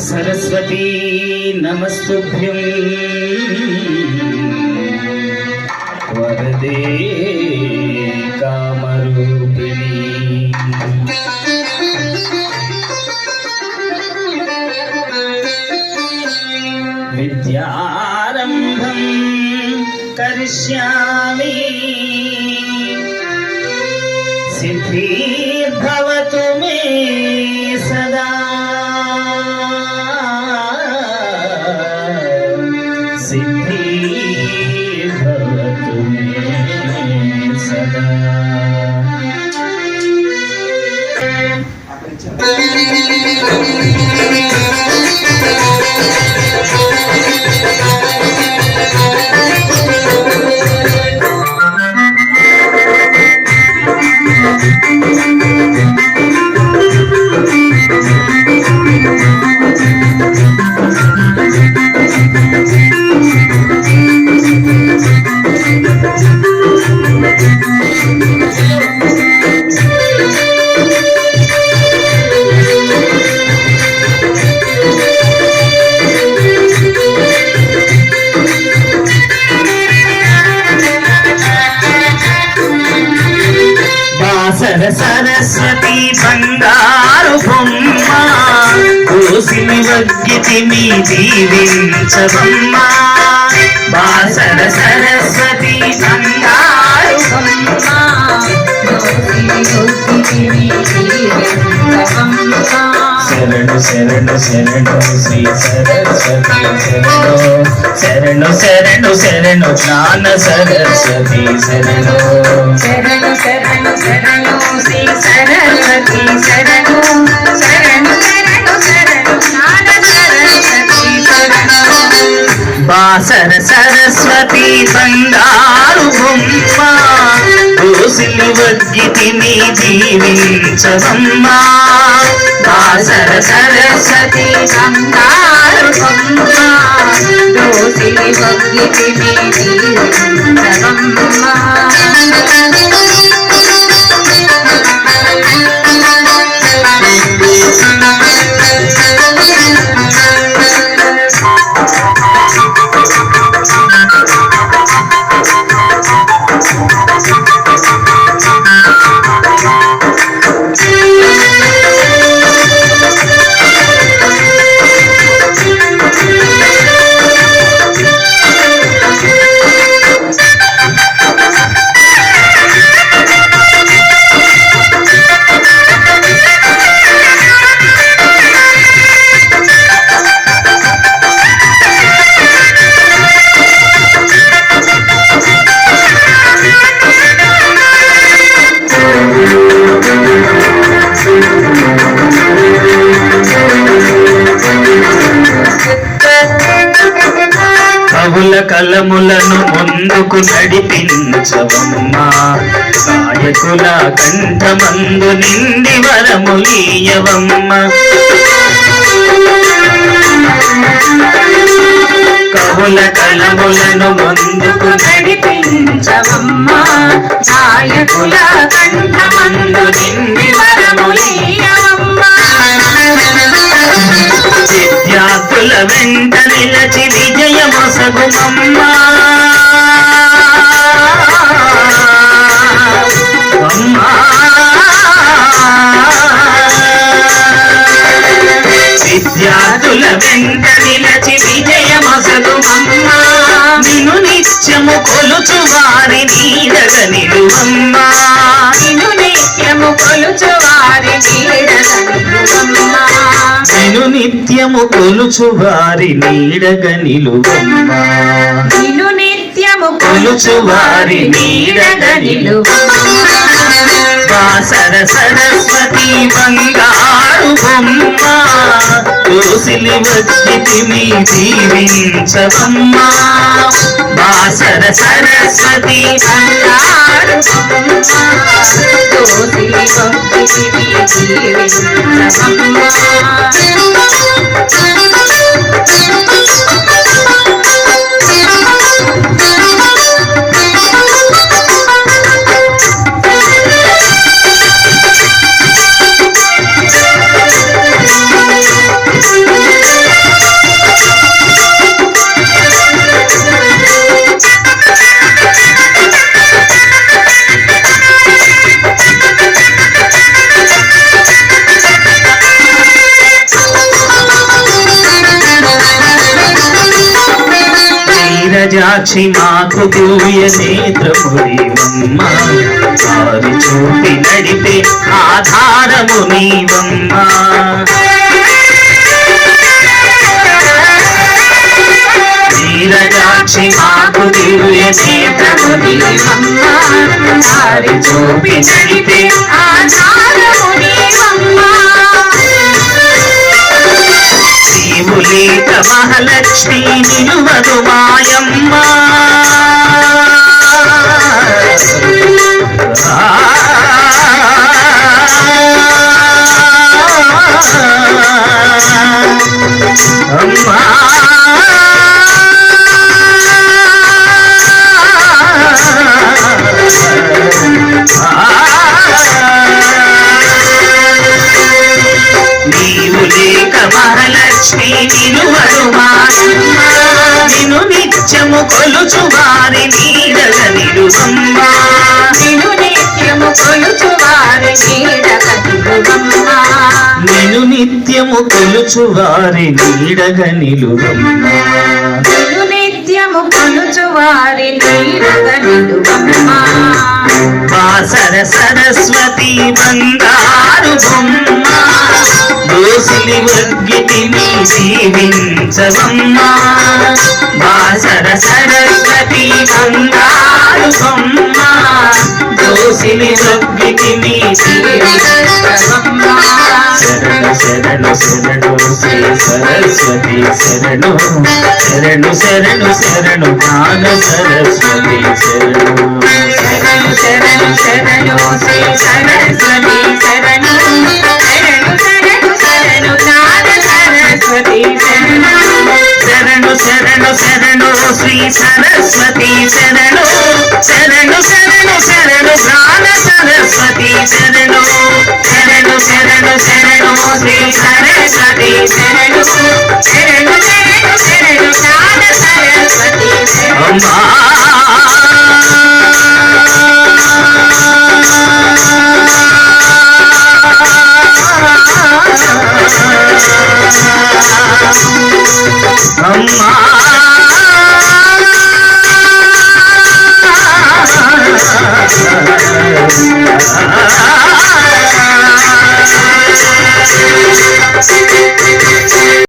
సరస్వతీ నమస్తుభ్యం. వరదే కామరూపిణి. విద్యారంభం కరిష్యామి. సిద్ధిర్భవ సరస్వతి బంగారు బొమ్మ. కోసిని వగ్గితి మీ దీవించబమ్మ బాసర సరస్వతి శరణు శరణు శరణు శ్రీ సరస్వతి శరణు శరణు. శరణు శరణు జ్ఞాన సరస్వతి శరణు. శరణు శరణు శరణు శ్రీ సరస్వతి శరణు. శరణు శరణు శరణు జ్ఞాన సరస్వతి శరణు. బాసర సరస్వతి బంగారు బొమ్మ దోసిలి వగ్గితి నీ జీవించవమ్మ బాసర సరస్వతి బంగారు బొమ్మ దోసిలి కలములను ముందుకు నడిపించవమ్మా. కంట కంఠమందు నిండి వరములీయవమ్మ కవుల కలములను ముందుకు నడిపించవమ్మా. నాయకుల కంఠమందు నిండి వరములీయ విజయమొసగుమమ్మా విద్యార్థుల వెంట నిలచి విజయమొసగుమమ్మా నిన్ను నిత్యము కొలుచు వారి నీడగ నిలువమ్మా. నిన్ను నిత్యము కొలుచు వారి నీడగనివ్వమ్మ నిన్ను నిత్యము కొలుచు వారి నీడగ నిలువమ్మా నిన్ను నిత్యము కొలుచు వారి నీడగ నిలువమ్మా సరస్వతి బంగారు బొమ్మ. దోసిలి వచ్చితి మీ జీవించవమ్మా బాసర సరస్వతి బంగారు గజాక్షి మాకు దివ్య నేత్రముడివమ్మ వారి చూపి నడిపే ఆధారము నీవమ్మ. నీరజాక్షి మాకు దివ్య నేత్రము వారి చూపి నడిపే ఆధారము నీవమ్మ. మహాలక్ష్మి నిలువదు నీవు లేక మహాలక్ష్మి నిలువడు మాయమ్మ నిత్యము కొలుచు వారి నీడగ నిలువమ్మ. నిను నిత్యము కొలుచు వారి నీడగ నిలువమ్మ నిన్ను నిత్యము కొలుచు వారి నీడగ నిలువమ్మ. నిత్యము కొలుచు వారి నీడగ నిలువమ్మ. వాసర సరస్వతి బంగారు బొమ్మ. దోసిలి వగ్గిటిని జీవించవమ్మ. వాసర సరస్వతి బంగారు బొమ్మ. దోసిలి వగ్గిటిని జీవించవమ్మ. శరణు శరణు శ్రీ సరస్వతి శరణు శరణు శరణు శరణు జ్ఞాన సరస్వతి శరణు శరణు శరణు శరణు శ్రీ సరస్వతి శరణు శరణు శరణు శరణు నాద సరస్వతి శరణు శరణు శరణు శరణు శ్రీ సరస్వతి శరణు శరణు శరణు శరణు జ్ఞాన సరస్వతి శరణు శరణు శరణు శ్రీ సరస్వతి శరణు శరణు శరణు శరణు సాధ సరస్వతి అమ్మా